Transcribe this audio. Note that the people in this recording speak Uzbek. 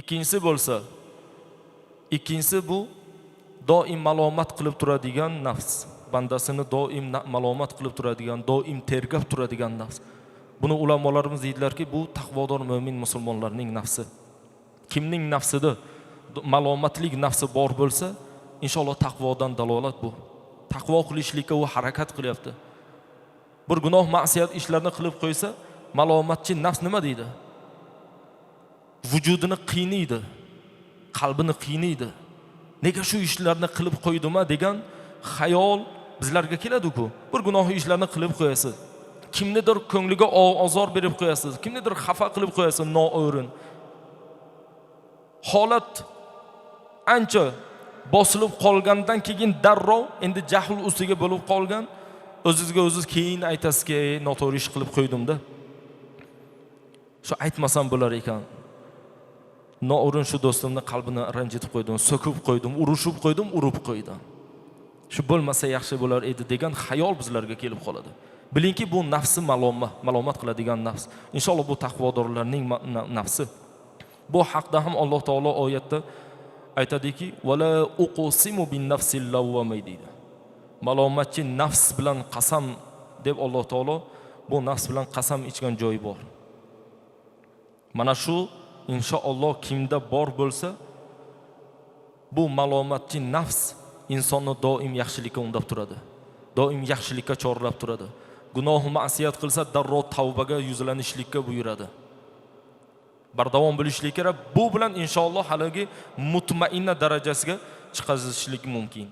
ikkinchisi bo'lsa ikkinchisi bu doim malomat qilib turadigan nafs. Bandasini doim malomat qilib turadigan doim tergab turadigan nafs. Buni ulamolarimiz deydilarki bu taqvodor mo'min musulmonlarning nafsi. Kimning nafsida malomatlik nafsi bor bo'lsa inshaalloh taqvodan dalolat bu. Taqvo qilishlikka u harakat qilyapti. Bir gunoh ma'siyat ishlarni qilib qo'ysa malomatchi nafs nima deydi? Vujudini qiynaydi qalbini qiynaydi nega shu ishlarni qilib qo'ydima degan xayol bizlarga keladiku. Bir gunohli ishlarni qilib qo'yasiz. Kimnidir ko'ngliga ozor berib qo'yasiz kimnidir xafa qilib qo'yasiz noo'rin. Holat ancha bosilib qolgandan keyin darrov endi jahl ustiga bo'lib qolgan o'zingizga o'zingiz keyin aytasizki noto'g'ri ish qilib qo'ydimda. Shu aytmasam bo'lar ekan. Noo'rin shu do'stimni qalbini ranjitib qo'ydim so'kib qo'ydim urushib qo'ydim urib qo'ydim shu bo'lmasa yaxshi bo'lar edi degan xayol bizlarga kelib qoladi. Bilingki bu nafsi maloma malomat qiladigan nafs. Inshaalloh bu taqvodorlarning nafsi. Bu haqda ham alloh taolo oyatda aytadiki vala uqsimu bin nafsil lavvamay deydi. Malomatchi nafs bilan qasam deb alloh taolo bu nafs bilan qasam ichgan joyi bor. Mana shu inshaalloh kimda bor bo'lsa bu malomatchi nafs insonni doim yaxshilikka undab turadi. Doim yaxshilikka chorlab turadi. Gunoh ma'siyat qilsa darrov tavbaga yuzlanishlikka buyuradi. Bardavom bo'lishlik kerak. Bu bilan inshaalloh haligi mutmainna darajasiga chiqazishlik mumkin.